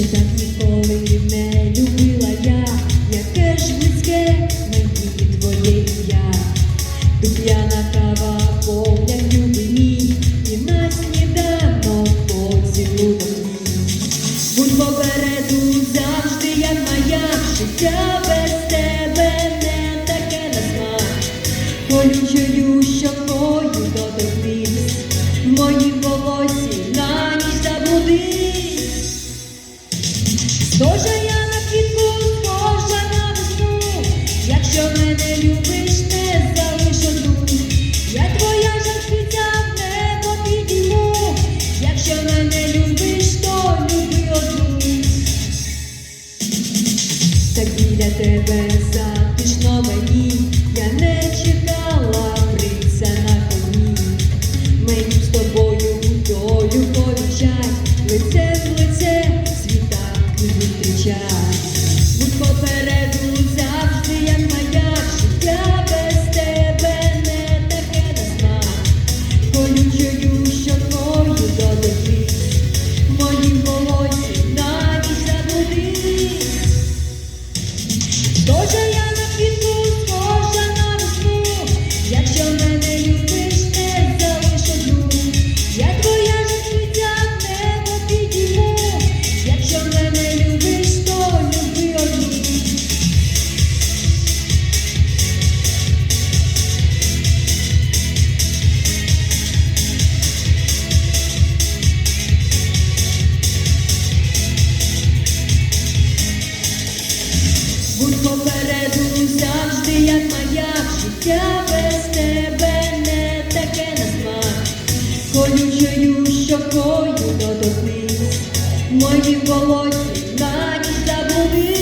ще так ніколи не любила я, яке ж близьке мені твоє ім'я. Дуб'яна кава, погляд любий мій, і на сніданок поцілунок. Будь попереду завжди, як моя, життя без тебе не таке на смак. Колючою щокою доторкнись, в моїм волосі на ніч якщо мене любиш, не залиш одну. Я твоя жаркиця в небо якщо мене любиш, то люби одну. Так біля тебе затишно мені, я не чекала принца на коні. Мені попереду завжди, як моя життя без тебе не таке назва, колючою щокою доторкнись, мої волосся на ніч забули.